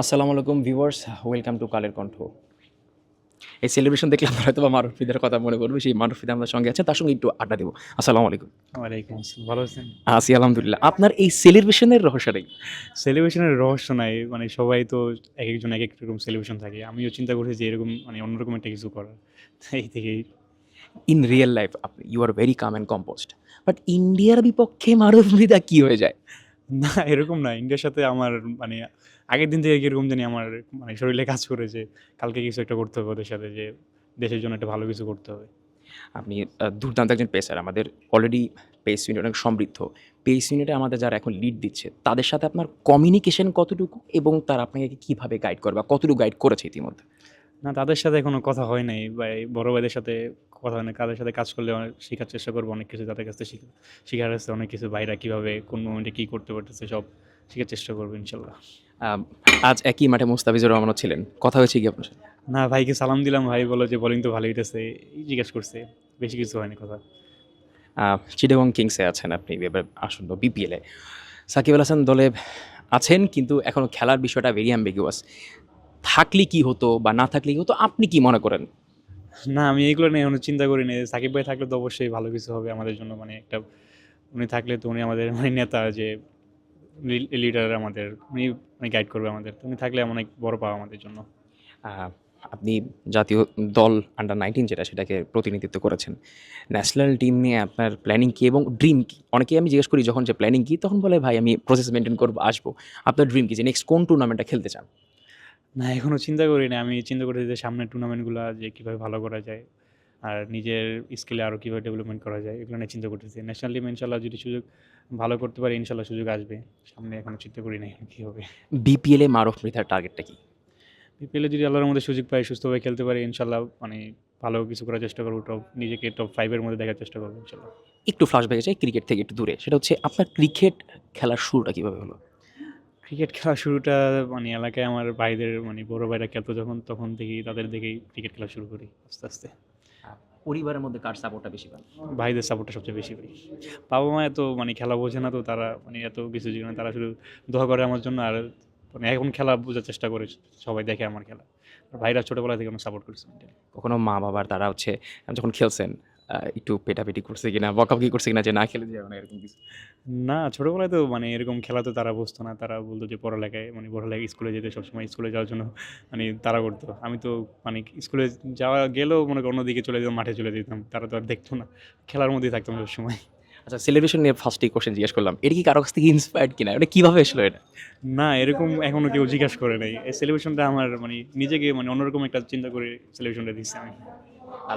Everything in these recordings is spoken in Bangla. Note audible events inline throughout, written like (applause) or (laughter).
আসসালামু আলাইকুম viewers welcome to Kaler Kantho. এই সেলিব্রেশন দেখলে আমরা হয়তো বা মারুফিদের কথা মনে করবে সেই মারুফিদ আমাদের সঙ্গে আছে তার সঙ্গে একটু আড্ডা দেবো। আসসালামু আলাইকুম। ওয়ালাইকুম আসসালাম ভালো আছেন? আসি আলহামদুলিল্লাহ। আপনার এই সেলিব্রেশনের রহস্যটাই সেলিব্রেশনের রহস্য নাই মানে সবাই তো এক একজন এক এক রকম সেলিব্রেশন থাকে। আমিও চিন্তা করেছি যে এরকম মানে অন্যরকম একটা কিছু করার। এই থেকেই। ইন রিয়েল লাইফ আপনি you are very calm and composed but ইন্ডিয়ার বিপক্ষে মারুফিদা কী হয়ে যায়? না, এরকম না। ইন্ডিয়ার সাথে আমার মানে আগের দিন থেকে এরকম জানি আমার মানে শরীরে কাজ করেছে কালকে কিছু একটা করতে হবে ওদের সাথে যে, দেশের জন্য একটা ভালো কিছু করতে হবে। আপনি দুর্দান্ত একজন পেসার আমাদের অলরেডি পেস ইউনিট অনেক সমৃদ্ধ। পেস ইউনিটে আমাদের যারা এখন লিড দিচ্ছে, তাদের সাথে আপনার কমিউনিকেশন কতটুকু এবং তারা আপনাকে কীভাবে গাইড করে বা কতটুকু গাইড করেছে ইতিমধ্যে? না তাদের সাথে কোনো কথা হয় নাই। বা বড় ভাইদের সাথে কথা হয় না কাদের সাথে কাজ করলে অনেক শেখার চেষ্টা করব অনেক কিছু তাদের কাছ থেকে শিখ শেখার আছে অনেক কিছু বাইরা কীভাবে কোন মোমেন্টে কী করতে পারতেছে সব শেখার চেষ্টা করব ইনশাল্লাহ। আজ একই মাঠে মুস্তাফিজুর রহমানও ছিলেন। কথা হয়েছে কি আপনার সাথে? না ভাইকে সালাম দিলাম। ভাই বলো যে বলিং তো ভালো হইতেছে। এই জিজ্ঞেস করছে। বেশি কিছু হয়নি কথা। চিটাগং কিংসে আছেন আপনি এবার আসন্ন বিপিএলে সাকিব আল হাসান দলে আছেন কিন্তু এখনও খেলার বিষয়টা ভেরি অ্যাম্বিগুয়াস থাকলে কি হতো বা না থাকলে কি হতো? আপনি কি মনে করেন? না আমি এইগুলো নিয়ে এখনও চিন্তা করি না সাকিব ভাই থাকলে তো অবশ্যই ভালো কিছু হবে আমাদের জন্য। মানে একটা উনি থাকলে তো উনি আমাদের মানে নেতা যে লিডার আমাদের উনি মানে গাইড করবে আমাদের। উনি থাকলে অনেক বড় পাওয়া আমাদের জন্য। আপনি জাতীয় দল আন্ডার নাইনটিন যেটা সেটাকে প্রতিনিধিত্ব করেছেন ন্যাশনাল টিম নিয়ে আপনার প্ল্যানিং কী এবং ড্রিম কী? অনেকেই আমি জিজ্ঞেস করি যখন যে প্ল্যানিং কী? তখন বলে ভাই আমি প্রসেস মেনটেন করব আসব। আপনার ড্রিম কী? যে নেক্সট কোন টুর্নামেন্টটা খেলতে চান? না এখনও চিন্তা করি না। আমি চিন্তা করছি যে সামনের টুর্নামেন্টগুলো যে কীভাবে ভালো করা যায় আর নিজের স্কিলে আরও কীভাবে ডেভেলপমেন্ট করা যায় এগুলো নিয়ে চিন্তা করতেছি। ন্যাশনাল টিম ইনশাল্লাহ যদি সুযোগ ভালো করতে পারি ইনশাল্লাহ সুযোগ আসবে। সামনে এখনও চিন্তা করি না কী হবে। বিপিএলে মারফ মৃধার টার্গেটটা কি? বিপিএলে যদি আল্লাহর মধ্যে সুযোগ পাই সুস্থভাবে খেলতে পারি ইনশাল্লাহ মানে ভালো কিছু করার চেষ্টা করব টপ নিজেকে টপ ফাইভের মধ্যে দেখার চেষ্টা করব ইনশাল্লাহ। একটু ফ্লাশব্যাকে চাই ক্রিকেট থেকে একটু দূরে সেটা হচ্ছে আপনার ক্রিকেট খেলার শুরুটা কীভাবে হলো? ক্রিকেট খেলা শুরুটা মানে এলাকায় আমার ভাইদের মানে বড় ভাইরা খেলতো যখন তখন থেকেই তাদের দেখেই ক্রিকেট খেলা শুরু করি আস্তে আস্তে। পরিবারের মধ্যে কার সাপোর্টটা বেশি পান ভাইদের সাপোর্টটা সবচেয়ে বেশি পাই। বাবা মা এত মানে খেলা বোঝে না তো তারা মানে এত কিছু জানে না তারা শুধু দোয়া করে আমার জন্য আর মানে এখন খেলা বোঝার চেষ্টা করে সবাই দেখে আমার খেলা। ভাইরা ছোটোবেলা থেকে আমার সাপোর্ট করেছে কখনো মা বাবার তারা হচ্ছে যখন খেলছেন একটু পেটাপেটি করছে কিনা বকাবকি করছে কিনা যে না খেলে যাবে না এরকম কিছু। না ছোটোবেলায় তো মানে এরকম খেলা তো তারা বুঝতো না। তারা বলতো যে পড়ালেখায় মানে পড়ালেখা স্কুলে যেতে সবসময় স্কুলে যাওয়ার জন্য মানে তারা করতো। আমি তো মানে স্কুলে যাওয়া গেলেও মনে করো অন্যদিকে চলে যেতাম মাঠে চলে যেতাম। তারা তো আর দেখতো না। খেলার মধ্যেই থাকতাম সবসময়। আচ্ছা সেলিব্রেশন নিয়ে ফার্স্টেই কোশ্চেন জিজ্ঞেস করলাম। এটা কি কারও কাছ থেকে ইন্সপায়ার্ড কিনা? এটা কীভাবে এসলো এটা? না এরকম এখনও কেউ জিজ্ঞাসা করে নাই। এই সেলিব্রেশনটা আমার মানে নিজেকে মানে অন্যরকম একটা চিন্তা করে সেলিব্রেশনটা দিচ্ছি আমি।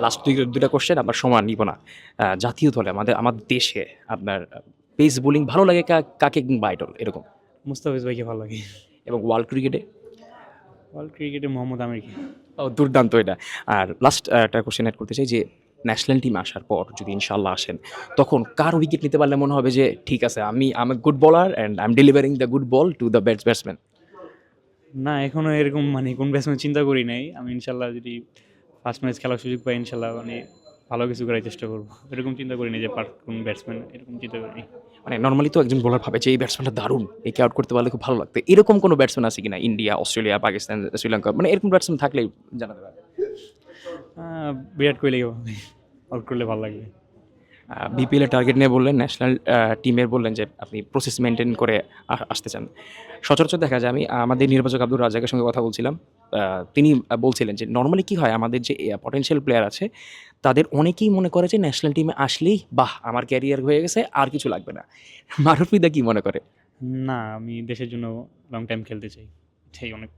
লাস্ট দুই দুটা কোশ্চেন আপনার সময় নিব না। জাতীয় দলে আমাদের আমাদের দেশে আপনার পেস বোলিং ভালো লাগে কাকে কিংবা আইডল এরকম? মুস্তাফিজ ভাইকে ভালো লাগে। এবং ওয়ার্ল্ড ক্রিকেটে ওয়ার্ল্ড ক্রিকেটে মোহাম্মদ আমির ও দুর্দান্ত এটা। আর লাস্ট একটা কোশ্চেন অ্যাড করতে চাই যে ন্যাশনাল টিম আসার পর যদি ইনশাল্লাহ আসেন তখন কার উইকেট নিতে পারলে মনে হবে যে ঠিক আছে আমি I'm good bowler and I am delivering the good ball to the bats batsman না এখনও এরকম মানে কোন ব্যাটসম্যান চিন্তা করি নাই। আমি ইনশাল্লাহ যদি ফার্স্ট ম্যাচ খেলার সুযোগ পাই ইনশাল্লাহ মানে ভালো কিছু করার চেষ্টা করব। এরকম চিন্তা করিনি যে পার কোন ব্যাটসম্যান এরকম চিন্তা করিনি। মানে নর্মালি তো একজন বোলার ভাবে যে এই ব্যাটসম্যানটা দারুণ একে আউট করতে পারলে খুব ভালো লাগতো। এরকম কোনো ব্যাটসম্যান আছে কিনা? ইন্ডিয়া অস্ট্রেলিয়া পাকিস্তান শ্রীলঙ্কা মানে এরকম ব্যাটসম্যান থাকলে জানাতে পারে। বিরাট কোহলি আউট করলে ভালো লাগবে। বিপিএলের টার্গেট নিয়ে বললেন ন্যাশনাল টিমের বললেন যে আপনি প্রসেস মেনটেন করে আসতে চান। সচরাচর দেখা যায় আমি আমাদের নির্বাচক আব্দুর রাজাকের সঙ্গে কথা বলছিলাম। তিনি বলছিলেন যে নর্মালি কি হয় আমাদের যে পটেনশিয়াল প্লেয়ার আছে তাদের অনেকেই মনে করে যে ন্যাশনাল টিমে আসলেই বাহ আমার ক্যারিয়ার হয়ে গেছে আর কিছু লাগবে না। (laughs) মারুফিদা কি মনে করে? না আমি দেশের জন্য লং টাইম খেলতে চাই সেই অনেক।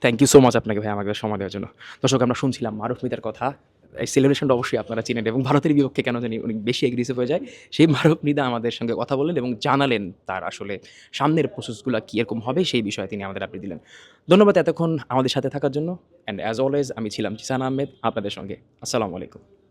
থ্যাংক ইউ সো মাচ আপনাকে ভাই আমাকে সময় দেওয়ার জন্য। দর্শক আমরা শুনছিলাম মারুফ মিদার কথা। এই সেলিব্রেশনটা অবশ্যই আপনারা চিনেন এবং ভারতের বিপক্ষে কেন জানি অনেক বেশি এগ্রেসিভ হয়ে যায়। সেই মারুফ নিদা আমাদের সঙ্গে কথা বললেন এবং জানালেন তার আসলে সামনের প্রসেসগুলো কী এরকম হবে সেই বিষয়ে তিনি আমাদের আপনি দিলেন। ধন্যবাদ এতক্ষণ আমাদের সাথে থাকার জন্য। অ্যান্ড অ্যাজ অলওয়েজ আমি ছিলাম জিসান আহমেদ, আপনাদের সঙ্গে। আসসালামু আলাইকুম।